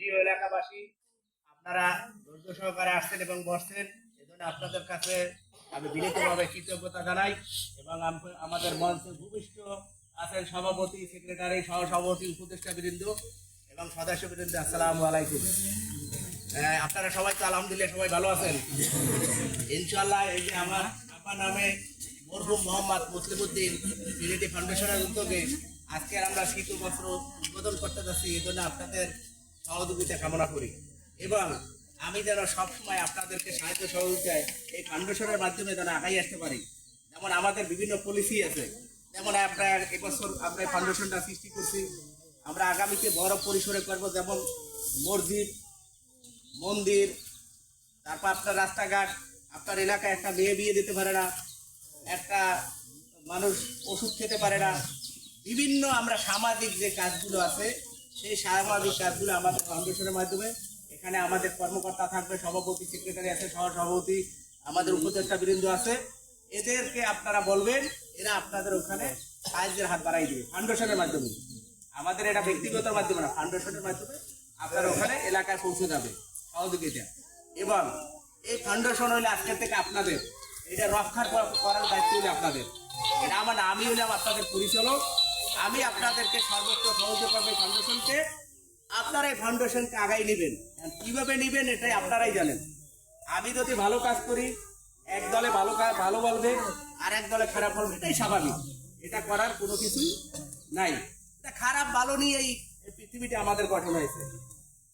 প্রিয় এলাকাবাসী, আপনারা ধৈর্য সহকারে আসছেন এবং বসছেন, এজন্য আপনাদের কাছে আমি বিনীতভাবে কৃতজ্ঞতা জানাই এবং আমাদের মঞ্চে ভূমিষ্ঠ আছেন সভাপতি, সেক্রেটারি, সহসভাপতি উপদেষ্টা বৃন্দ এবং সদস্য বৃন্দ আসসালামু আলাইকুম। আপনারা সবাই তো আলহামদুলিল্লাহ সবাই ভালো আছেন। ইনশাল্লাহ এই যে আমার আপা নামে মরহুম মোহাম্মদ মুসলিমউদ্দিন বিরিটি ফাউন্ডেশনের উদ্যোগে আজকে আমরা শীত বস্ত্র উদ্বোধন করতে যাচ্ছি এই জন্য আপনাদের সহযোগিতা কামনা করি। এবং আমি যেন সবসময় আপনাদেরকে সাহায্য সহযোগিতায় এই ফাউন্ডেশনের মাধ্যমে যেন আগাই আসতে পারি। যেমন আমাদের বিভিন্ন পলিসি আছে। যেমন আপনার এবছর আমরা এই ফাউন্ডেশনটা সৃষ্টি করছি। আমরা আগামীতে বড় পরিসরে করব যেমন মসজিদ, মন্দির, তারপর আপনার রাস্তাঘাট, আপনার এলাকায় একটা মেয়ে বিয়ে দিতে পারে না, একটা মানুষ ওষুধ খেতে পারে না। বিভিন্ন আমরা সামাজিক যে কাজগুলো আছে সেই সামাজিক কাজগুলো আমাদের ফাউন্ডেশনের মাধ্যমে। এখানে আমাদের কর্মকর্তা থাকবে, সভাপতি সেক্রেটারি আছে সহ সভাপতি আমাদের উপদেষ্টা বৃন্দ আছে। এদেরকে আপনারা বলবেন, এরা আপনাদের ওখানে সাহায্যের হাত বাড়াই দিবে ফাউন্ডেশনের মাধ্যমে। আমাদের এটা ব্যক্তিগত মাধ্যমে না ফাউন্ডেশনের মাধ্যমে আপনার ওখানে এলাকায় পৌঁছে যাবে, সহযোগিতা। এবং এই ফাউন্ডেশন হইলে আজকের থেকে আপনাদের, এটা রক্ষার করার দায়িত্ব হইলে আপনাদের। এটা আমার আমি হইলাম আপনাদের পরিচালক। আমি আপনাদেরকে সর্বোচ্চ সহযোগিতা করব ফাউন্ডেশনকে আপনারা এই ফাউন্ডেশনকে আগাই নেবেন কীভাবে নেবেন এটাই আপনারাই জানেন। আমি যদি ভালো কাজ করি, এক দলে ভালো কাজ ভালো বলবে আর এক দলে খারাপ বলবে, এটাই স্বাভাবিক। এটা করার কোনো কিছুই নাই। এটা খারাপ ভালো নিয়েই এই পৃথিবীটা আমাদের গঠন হয়েছে।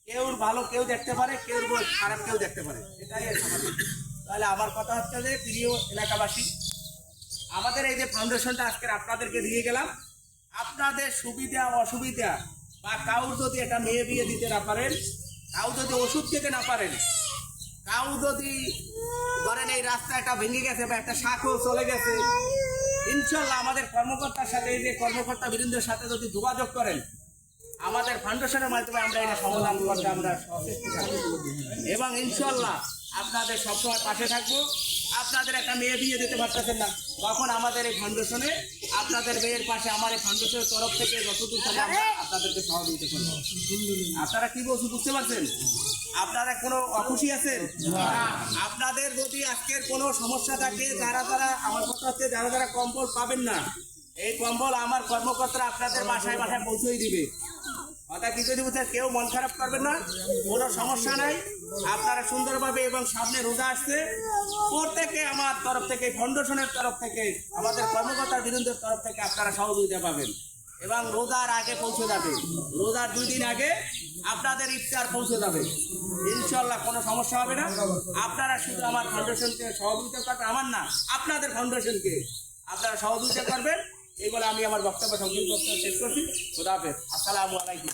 কেউ ভালো কেউ দেখতে পারে, কেউ খারাপ কেউ দেখতে পারে। এটাই স্বাভাবিক। তাহলে আমার কথা হচ্ছে যে, প্রিয় এলাকাবাসী, আমাদের এই যে ফাউন্ডেশনটা আজকে আপনাদেরকে দিয়ে গেলাম। আপনাদের সুবিধা, অসুবিধা বা কাউ যদি একটা মেয়ে বিয়ে দিতে না পারেন, কাউ যদি ওষুধ খেতে না পারেন, কাউ যদি ধরেন এই রাস্তাটা ভেঙে গেছে বা একটা শাকও চলে গেছে, ইনশাল্লাহ আমাদের কর্মকর্তার সাথে, এই যে কর্মকর্তা বৃন্দের সাথে যদি যোগাযোগ করেন, আমাদের ফাউন্ডেশনের মাধ্যমে আমরা এটা সমাধান করতে আমরা এবং ইনশাল্লাহ আপনাদের সবসময় পাশে থাকব। আপনাদের একটা মেয়ে বিয়ে দিতে পারতেছেন না, তখন আমাদের এই ফাউন্ডেশনে আপনাদের মেয়ের পাশে আমার এই ফাউন্ডেশনের তরফ থেকে যতদূর থাকে আমরা আপনাদেরকে সহযোগিতা করব। আপনারা কি বলছেন বুঝতে পারছেন? আপনারা কোনো অখুশি আছেন? আপনাদের যদি আজকের কোনো সমস্যা থাকে যারা যারা আমার কথা হচ্ছে যারা যারা কম্বল পাবেন না এই কম্বল আমার কর্মকর্তারা আপনাদের বাসায় বাসায় পৌঁছেই দিবে। কথা কি যদি কেউ মন খারাপ করবেন না কোনো সমস্যা নাই। আপনারা সুন্দরভাবে এবং সামনে রোজা আসছে। প্রত্যেকে আমার তরফ থেকে, ফাউন্ডেশনের তরফ থেকে, আমাদের কর্মকর্তার বিরুদ্ধের তরফ থেকে আপনারা সহযোগিতা পাবেন। এবং রোজার আগে পৌঁছে যাবে। রোজার দুই দিন আগে আপনাদের ইফতার পৌঁছে যাবে। ইনশাল্লাহ কোনো সমস্যা হবে না। আপনারা শুধু আমার ফাউন্ডেশনকে সহযোগিতা করবেন আমার না, আপনাদের ফাউন্ডেশনকে আপনারা সহযোগিতা করবেন। এই বলে আমি আমার বক্তব্য সংক্ষিপ্ত বক্তব্য শেষ করছি। খোদা হাফেজ। আসসালামু আলাইকুম।